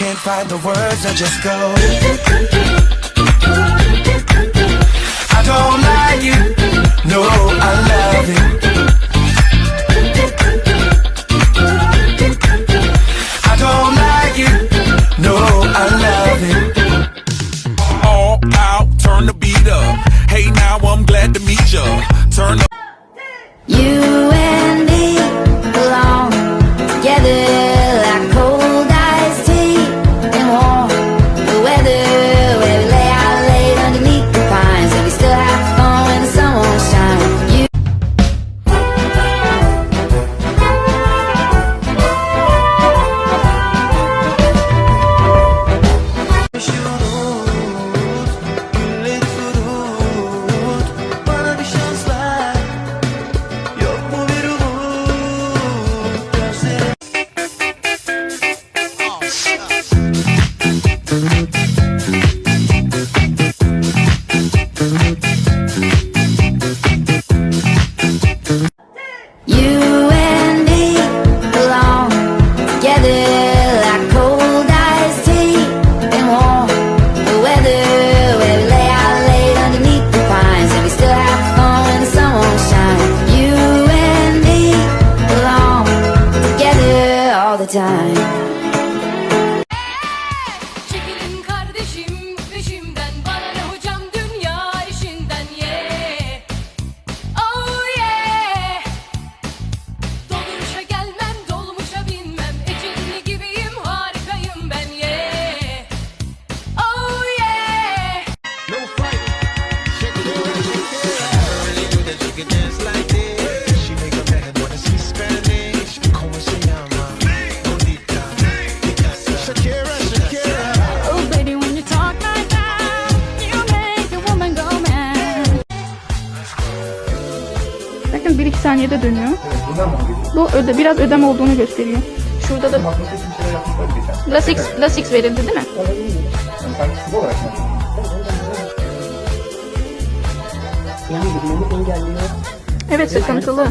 can't find the words, I just go. You bakın 1-2 saniyede dönüyor. Bu öde, biraz ödem olduğunu gösteriyor. Şurada da Lasix, Lasix verildi değil mi? Evet sıkıntılı.